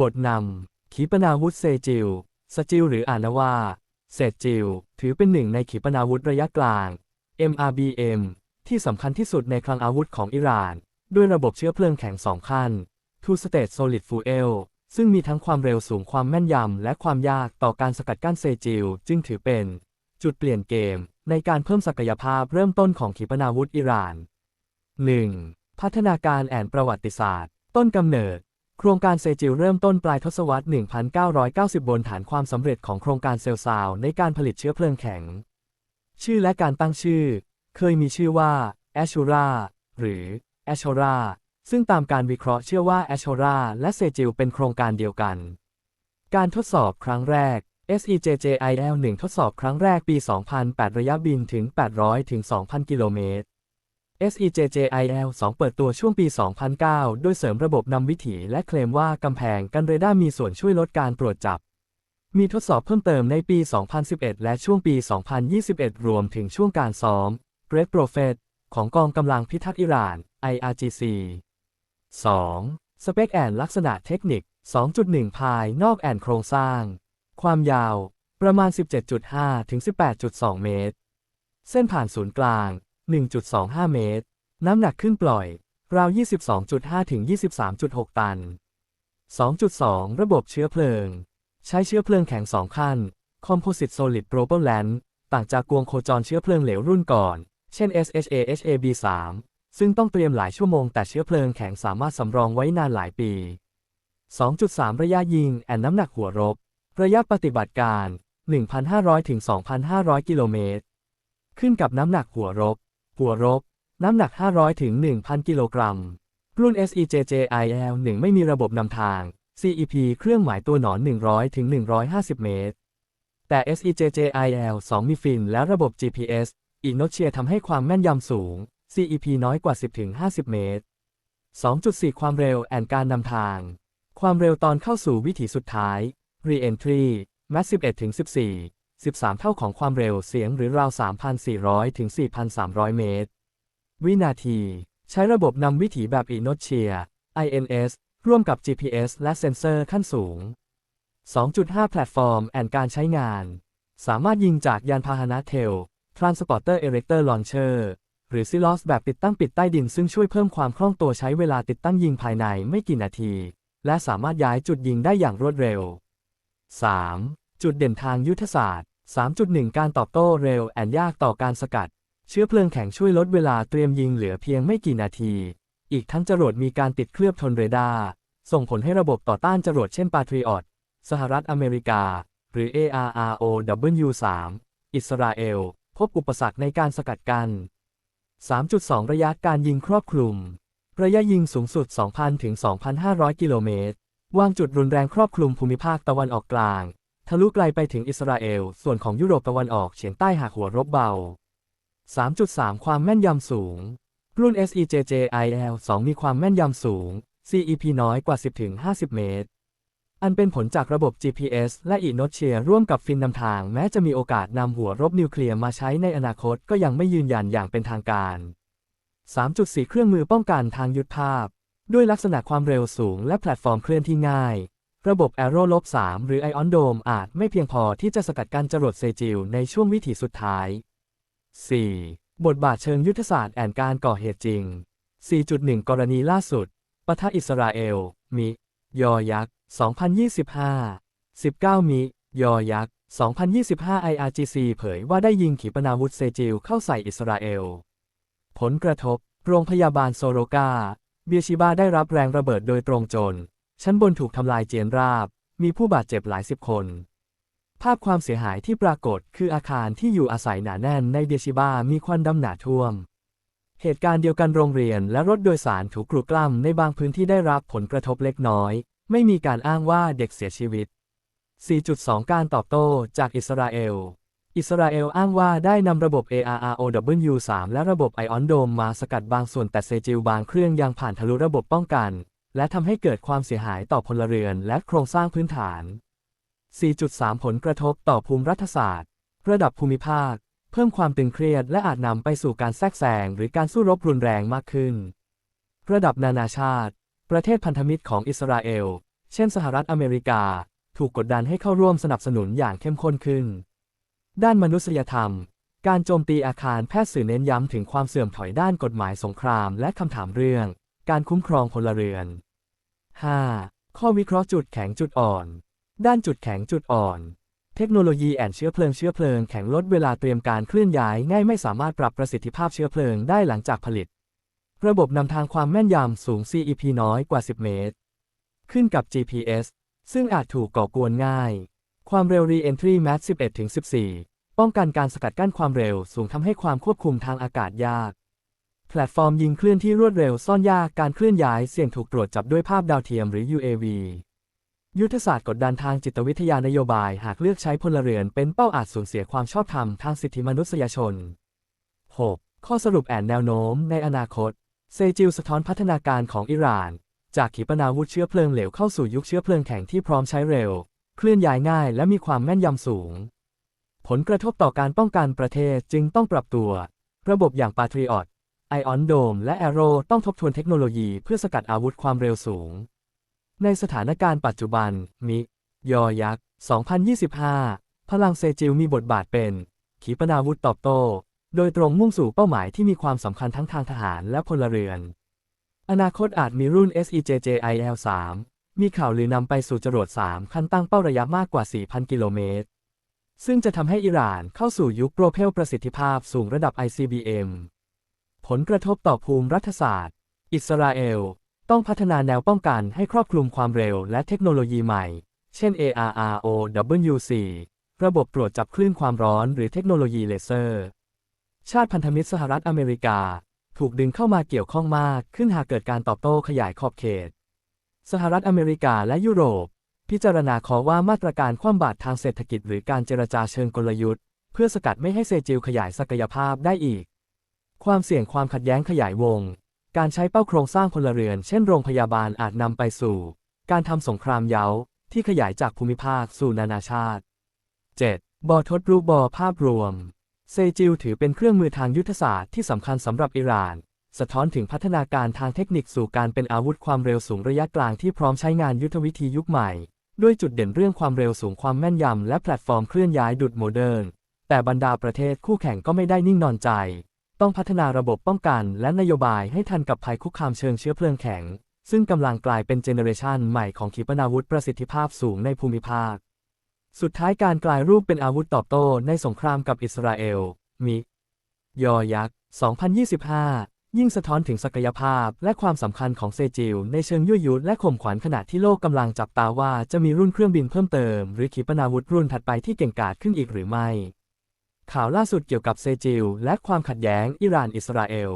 บทนำขีปนาวุธเซจิล สจิลหรืออ่านว่าเศจิล ถือเป็นหนึ่งในขีปนาวุธระยะกลาง MRBM ที่สำคัญที่สุดในคลังอาวุธของอิหร่าน ด้วยระบบเชื้อเพลิงแข็งสองขั้น Two State Solid Fuel ซึ่งมีทั้งความเร็วสูงความแม่นยำ และความยากต่อการสกัดกั้นเซจิล จึงถือเป็น จุดเปลี่ยนเกม ในการเพิ่มศักยภาพเริ่มต้นของขีปนาวุธอิหร่าน 1. พัฒนาการแอนประวัติศาสตร์ ต้นกำเนิด โครงการเซจิลเริ่มต้นปลายทศวรรษ 1990 บนฐานความสำเร็จของโครงการเซลซาวในการผลิตเชื้อเพลิงแข็ง ชื่อและการตั้งชื่อ เคยมีชื่อว่าแอชูราหรือแอชราซึ่งตามการวิเคราะห์เชื่อว่าแอชราและเซจิลเป็นโครงการเดียวกัน การทดสอบครั้งแรก SEJJIL 1 ทดสอบครั้งแรกปี 2008 ระยะบินถึง 800 ถึง 2,000 กิโลเมตร SEJJIL 2 เปิดตัวช่วงปี 2009 โดยเสริมระบบนำวิถีและเคลมว่ากำแพงกันเรดาร์มีส่วนช่วยลดการตรวจจับ มีทดสอบเพิ่มเติมในปี 2011 และช่วงปี 2021 รวมถึงช่วงการซ้อม Great Prophet ของกองกำลังพิทักษ์อิหร่าน IRGC 2. สเปคแอนลักษณะเทคนิค 2.1 ภายนอกแอนโครงสร้าง ความยาว ประมาณ 17.5 ถึง 18.2 เมตร เส้นผ่านศูนย์กลาง 1.25 เมตร น้ำหนักขึ้นปล่อย ราว 22.5 ถึง 23.6 ตัน 2.2 ระบบเชื้อเพลิง ใช้เชื้อเพลิงแข็งสองขั้น Composite Solid Propellant ต่างจากกวงโคจรเชื้อเพลิงเหลวรุ่นก่อน เช่น SHAHAB3 ซึ่งต้องเตรียมหลายชั่วโมงแต่เชื้อเพลิงแข็งสามารถสำรองไว้นานหลายปี 2.3 ระยะยิงแอนน้ำหนักหัวรบ ระยะปฏิบัติการ 1,500 ถึง 2,500 กิโลเมตร ขึ้นกับน้ำหนักหัวรบ หัวรบ น้ำหนัก 500 ถึง 1,000 กิโลกรัม รุ่น SEJJIL 1 ไม่มีระบบนำทาง CEP เครื่องหมายตัวหนอน 100 ถึง 150 เมตร แต่ SEJJIL 2 มีฟินและระบบ GPS อีโนเชียทำให้ความแม่นยำสูง CEP น้อยกว่า 10-50 เมตร 2.4 ความเร็วแอนการนำทาง ความเร็วตอนเข้าสู่วิถีสุดท้าย Re-entry Max 11-14 13 เท่าของความเร็วเสียงหรือราว 3,400 ถึง 4,300 เมตร วินาที ใช้ระบบนำวิถีแบบ e n o t i a INS ร่วมกับ GPS และเซ็นเซอร์ขั้นสูง 2.5 แพลตฟอร์ม แอนการใช้งาน สามารถยิงจากยานพาหนะเทล Transporter Erector Launcher หรือ Silos แบบติดตั้งปิดใต้ดิน ซึ่งช่วยเพิ่มความคล่องตัวใช้เวลาติดตั้งยิงภายในไม่กี่นาที และสามารถย้ายจุดยิงได้อย่างรวดเร็ว 3. จุดเด่นทางยุทธศาสตร์ 3.1 การตอบโต้เร็วแอนยากต่อการสกัด เชื้อเพลิงแข็งช่วยลดเวลาเตรียมยิงเหลือเพียงไม่กี่นาที อีกทั้งจรวดมีการติดเคลือบทนเรดาร์ส่งผลให้ระบบต่อต้านจรวดเช่น Patriot สหรัฐอเมริกา หรือ ARROW3 อิสราเอล พบอุปสรรคในการสกัดกัน 3.2 ระยะการยิงครอบคลุม ระยะยิงสูงสุด 2,000 ถึง 2,500 กิโลเมตร วางจุดรุนแรงครอบคลุมภูมิภาคตะวันออกกลาง ทะลุไกลไปถึงอิสราเอล ส่วนของยุโรปตะวันออกเฉียงใต้หากหัวรบเบา 3.3 ความแม่นยำสูง รุ่น SEJJIL 2 มีความแม่นยำสูง CEP น้อยกว่า 10-50 เมตร อันเป็นผลจากระบบ GPS และอีโนเชียร่วมกับฟินนำทาง แม้จะมีโอกาสนำหัวรบนิวเคลียร์มาใช้ในอนาคตก็ยังไม่ยืนยันอย่างเป็นทางการ 3.4 เครื่องมือป้องกันทางยุทธภาพ ด้วยลักษณะความเร็วสูงและแพลตฟอร์มเคลื่อนที่ง่าย ระบบ Aero ลบ3หรือ Ion Dome อาจไม่เพียงพอที่จะสกัดกั้นจรวดเซจิลในช่วงวิถีสุดท้าย 4. บทบาทเชิงยุทธศาสตร์แอนการก่อเหตุจริง 4.1 กรณีล่าสุดปะทะอิสราเอล มิ ยอยักษ์ 2025 19 มิ ยอยักษ์ 2025 IRGC เผยว่าได้ยิงขีปนาวุธเซจิลเข้าใส่อิสราเอล ผลกระทบ โรงพยาบาลโซโรกา เบียชิบาได้รับแรงระเบิดโดยตรงจน ชั้นบนถูกทำลายเจียนราบ มีผู้บาดเจ็บหลายสิบคน ภาพความเสียหายที่ปรากฏคืออาคารที่อยู่อาศัยหนาแน่นในเบียชิบามีควันดำหนาท่วม เหตุการณ์เดียวกันโรงเรียนและรถโดยสารถูกกรุกล้ำในบางพื้นที่ได้รับผลกระทบเล็กน้อย ไม่มีการอ้างว่าเด็กเสียชีวิต 4.2 การตอบโต้จากอิสราเอล อิสราเอลอ้างว่าได้นำระบบ ARROW3 และระบบ Ion Dome มาสกัดบางส่วนแต่เซจิลบางเครื่องยังผ่านทะลุระบบป้องกัน และทำให้เกิดความเสียหายต่อพลเรือนและโครงสร้างพื้นฐาน 4.3 ผลกระทบต่อภูมิรัฐศาสตร์ ระดับภูมิภาค เพิ่มความตึงเครียดและอาจนำไปสู่การแทรกแซงหรือการสู้รบรุนแรงมากขึ้น ระดับนานาชาติ ประเทศพันธมิตรของอิสราเอล เช่นสหรัฐอเมริกา ถูกกดดันให้เข้าร่วมสนับสนุนอย่างเข้มข้นขึ้น ด้านมนุษยธรรม การโจมตีอาคารแพทย์สื่อเน้นย้ำถึงความเสื่อมถอยด้านกฎหมายสงคราม และคำถามเรื่อง การคุ้มครองพลเรือน 5. ข้อวิเคราะห์จุดแข็งจุดอ่อน ด้านจุดแข็งจุดอ่อน เทคโนโลยีแอนเชื้อเพลิงเชื้อเพลิงแข็งลดเวลาเตรียมการเคลื่อนย้ายง่ายไม่สามารถปรับประสิทธิภาพเชื้อเพลิงได้หลังจากผลิต ระบบนำทางความแม่นยำสูง CEP น้อยกว่า 10 เมตร ขึ้นกับ GPS ซึ่งอาจถูกก่อกวนง่าย ความเร็ว Re-entry Max 11-14 ป้องกันการสกัดกั้นความเร็วสูงทำให้ความควบคุมทางอากาศยาก แพลตฟอร์มยิงเคลื่อนที่รวดเร็วซ่อนยากการเคลื่อนย้ายเสี่ยงถูกตรวจจับด้วยภาพดาวเทียมหรือ UAV ยุทธศาสตร์กดดันทางจิตวิทยานโยบาย หากเลือกใช้พลเรือนเป็นเป้าอาจสูญเสียความชอบธรรมทางสิทธิมนุษยชน 6. ข้อสรุปแอนแนวโน้ม ในอนาคต เซจิลสะท้อนพัฒนาการของอิหร่าน จากขีปนาวุธเชื้อเพลิงเหลวเข้าสู่ยุคเชื้อเพลิงแข็งที่พร้อมใช้เร็ว เคลื่อนย้ายง่ายและมีความแม่นยำสูง ผลกระทบต่อการป้องกันประเทศจึงต้องปรับตัว ระบบอย่าง Patriot ไอออนโดมและ Arrow ต้องทบทวนเทคโนโลยีเพื่อสกัดอาวุธความเร็วสูง ในสถานการณ์ปัจจุบัน มิ ยอยักษ์ 2025 พลังเซจิลมีบทบาทเป็น ขีปนาวุธตอบโต้ โดยตรงมุ่งสู่เป้าหมายที่มีความสำคัญทั้งทางทหารและพลเรือน อนาคตอาจมีรุ่น SEJJIL-3 มีข่าวลือนำไปสู่จรวด 3 คันตั้งเป้าระยะมากกว่า 4,000 กิโลเมตร ซึ่งจะทำให้อิหร่านเข้าสู่ยุคโปรเพลประสิทธิภาพสูงระดับ ICBM ผลกระทบต่อภูมิรัฐศาสตร์ อิสราเอล ต้องพัฒนาแนวป้องกันให้ครอบคลุมความเร็วและเทคโนโลยีใหม่ เช่น ARROW4 ระบบตรวจจับคลื่นความร้อนหรือเทคโนโลยีเลเซอร์ ชาติพันธมิตรสหรัฐอเมริกา ถูกดึงเข้ามาเกี่ยวข้องมากขึ้นหากเกิดการตอบโต้ขยายขอบเขต สหรัฐอเมริกาและยุโรป พิจารณาขอว่ามาตรการคว่ำบาตรทางเศรษฐกิจหรือการเจรจาเชิงกลยุทธ์ เพื่อสกัดไม่ให้เซจิลขยายศักยภาพได้อีก ความเสี่ยงความขัดแย้งขยายวง การใช้เป้าโครงสร้างพลเรือน เช่นโรงพยาบาลอาจนำไปสู่ การทำสงครามเย้าที่ขยายจากภูมิภาคสู่นานาชาติ 7. บอทดรูปบอภาพรวม เซจิลถือเป็นเครื่องมือทางยุทธศาสตร์ที่สำคัญสำหรับอิหร่าน สะท้อนถึงพัฒนาการทางเทคนิคสู่การเป็นอาวุธความเร็วสูงระยะกลางที่พร้อมใช้งานยุทธวิธียุคใหม่ ด้วยจุดเด่นเรื่องความเร็วสูงความแม่นยำและแพลตฟอร์มเคลื่อนย้ายดุดโมเดิร์นแต่บรรดาประเทศคู่แข่งก็ไม่ได้นิ่งนอนใจ ต้องพัฒนาระบบป้องกันและนโยบายให้ทันกับภัยคุกคามเชิงเชื้อเพลิงแข็ง ซึ่งกำลังกลายเป็นเจเนเรชันใหม่ของขีปนาวุธประสิทธิภาพสูงในภูมิภาค สุดท้ายการกลายรูปเป็นอาวุธตอบโต้ในสงครามกับอิสราเอล มิยอยักษ์ 2025 ยิ่งสะท้อนถึงศักยภาพและความสำคัญของเซจิลในเชิงยั่วยุและข่มขวัญขณะที่โลกกำลังจับตาว่าจะมีรุ่นเครื่องบินเพิ่มเติม หรือขีปนาวุธรุ่นถัดไปที่เก่งกาจขึ้นอีกหรือไม่ ข่าวล่าสุดเกี่ยวกับเซจิล และความขัดแย้งอิหร่านอิสราเอล